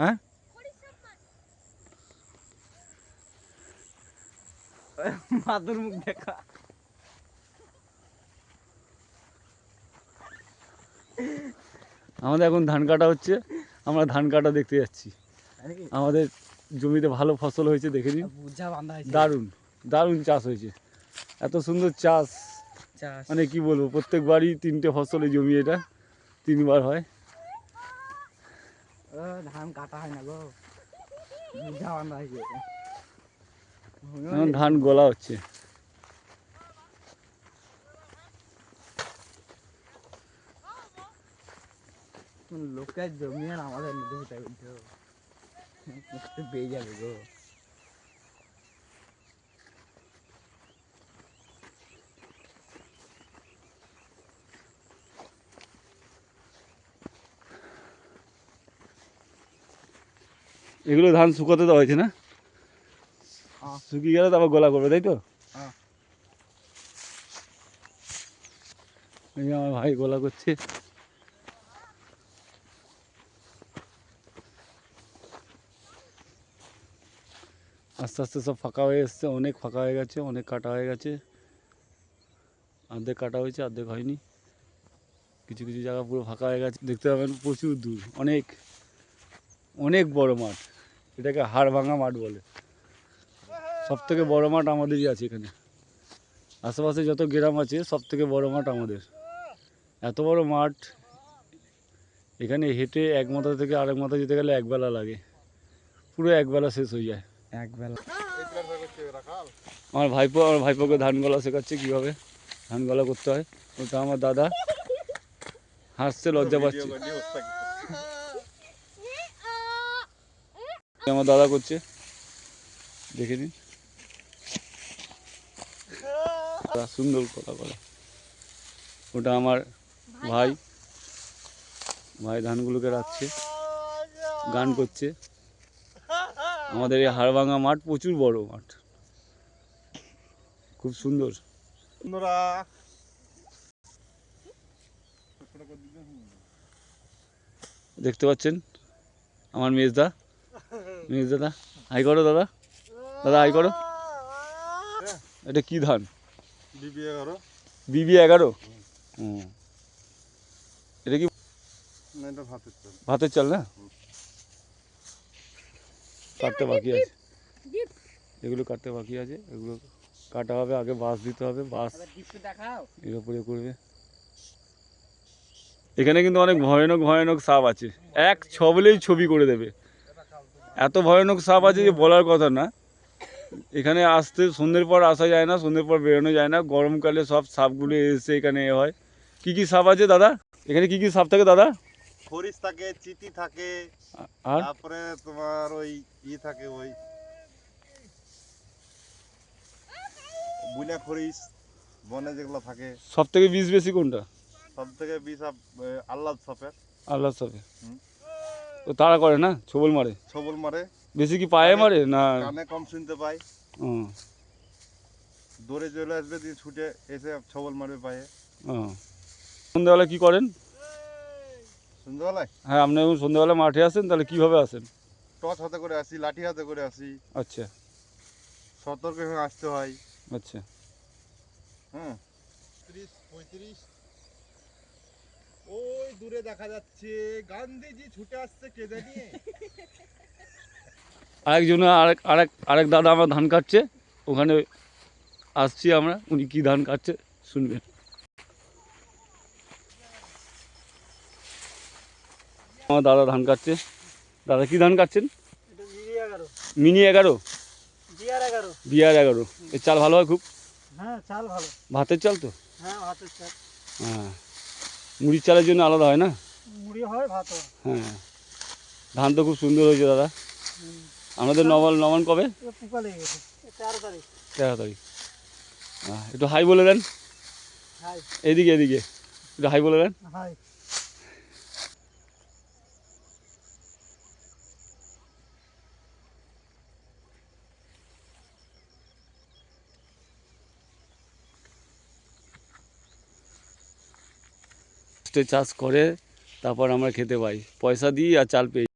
হ্যাঁ? মাদুর মুখ দেখা। আমাদের এখন ধান কাটা হচ্ছে। আমরা ধান কাটা দেখতে যাচ্ছি। আমাদের জমিতে ভালো ফসল হয়েছে দেখে নিন। দারুণ দারুণ চাষ হয়েছে। এত সুন্দর চাষ। মানে কি বলব প্রত্যেকবারই তিনটে ফসল জমি এটা তিনবার হয়। ও, ধান কাটা হয় না গো। ধান হয়েছে এখন ধান গলা হচ্ছে। লোকের জমি আর আমাদের মধ্যে হতে পেয়ে যাবে গো। এগুলো ধান শুকাতে দেওয়া হয়েছে না? হ্যাঁ। শুকিয়ে গেলে তারপর গলা করবে তাই তো? হ্যাঁ। এই আমার ভাই গলা করছে। আস্তে আস্তে সব ফাঁকা হয়ে এসছে অনেক ফাঁকা হয়ে গেছে অনেক কাটা হয়ে গেছে। অর্ধেক কাটা হয়েছে অর্ধেক হয়নি। কিছু কিছু জায়গা পুরো ফাঁকা হয়ে গেছে দেখতে পাবেন প্রচুর দূর অনেক। অনেক বড় মাঠ। এটাকে হাড় ভাঙা মাঠ বলে। সব থেকে বড় মাঠ আমাদেরই আছে এখানে। আশেপাশে যত গ্রাম আছে সব থেকে বড় মাঠ আমাদের। এত বড় মাঠ এখানে হেঁটে এক মাথা থেকে আরেক মাথা যেতে গেলে একবেলা লাগে। পুরো একবেলা শেষ হয়ে যায়। একবেলা আমার ভাইপো আমার ভাইপোকে ধান গলা শেখাচ্ছে কীভাবে ধান গলা করতে হয়। ওটা আমার দাদা। হাসছে লজ্জা পাচ্ছে। আমার দাদা করছে। দেখে নিন। সুন্দর কথা বলে। ওটা আমার ভাই। ভাই ধানগুলোকে রাখছে গান করছে। আমাদের এই হাড়ভাঙা মাঠ প্রচুর বড় মাঠ। খুব সুন্দর। দেখতে পাচ্ছেন আমার মেজদা? মেজদাদা হাই করো দাদা। দাদা হাই করো। এটা কি ধান? বিবি এগারো। বিবি এগারো? এটা কি ভাতের চাল। না? কাটতে বাকি আছে। এগুলো কাটতে বাকি আছে। এগুলো কাটা হবে আগে বাঁশ দিতে হবে। বাঁশ এর উপরে করবে। এখানে কিন্তু অনেক ভয়ানক ভয়ানক সাপ আছে। এক ছবলেই ছবি করে দেবে। এত ভয়ানক সাপ আছে যে বলার কথা না। এখানে আসতে সন্ধ্যের পর আসা যায় না সন্ধ্যের পর বেরোনো যায় না। গরমকালে সব সাপগুলো এসে এখানে এ হয়। কি কি সাপ আছে দাদা? এখানে কি কি সাপ থাকে দাদা? খরিস থাকে চিতি থাকে আর? তারপরে তোমার ওই ই থাকে ওই বুনা খরিস বনে যেগুলো থাকে। সব থেকে বিষ বেশি কোনটা? সব থেকে বিষ আল্লাহ সাপের। আল্লাহ সাপে হুম। ও তাড়া করে না? ছবল মারে? ছবল মারে। বেশি কি পায়ে মারে না? কানে কম শুনতে পাই ও, দৌড়ে চলে আসবে দিয়ে ছুটে এসে ছবল মারবে পায়ে। ও। সন্ধ্যাবেলা কি করেন? সন্ধ্যাবেলায়? হ্যাঁ আপনি এখন সন্ধ্যাবেলা মাঠে আসেন তাহলে কীভাবে আসেন? টর্চ হাতে করে আসি লাঠি হাতে করে আসি। আচ্ছা। সতর্ক হয়ে আসতে হয়। আচ্ছা। হ্যাঁ ত্রিশ পঁয়ত্রিশ। ওই দূরে দেখা যাচ্ছে গান্ধীজি ছুটে আসছে কেঁদে নিয়ে আরেকজন আরেক আরেক আরেক দাদা আমার ধান কাটছে ওখানে আসছি আমরা উনি কি ধান কাটছে শুনবেন। আমার দাদা ধান কাটছে। দাদা কি ধান কাটছেন? এগারো। মিনি এগারো? এগারো। বিয়ার এগারো। এর চাল ভালো হয় খুব? হ্যাঁ চাল ভালো। ভাতের চাল তো? হ্যাঁ ভাতের চাল। হ্যাঁ। মুড়ির চালের জন্য আলাদা হয় না? মুড়ি হয় ভাত হ্যাঁ। ধান তো খুব সুন্দর হয়েছে দাদা। আমাদের নবান নবান কবে? পোকা লেগে গেছে। তেরো তারিখ। তেরো তারিখ। হ্যাঁ একটু হাই বলে দেন। এদিকে এদিকে। একটু হাই বলে দেন। হাই। চাষ করে তারপর আমরা খেতে পাই। পয়সা দিই আর চাল পেয়ে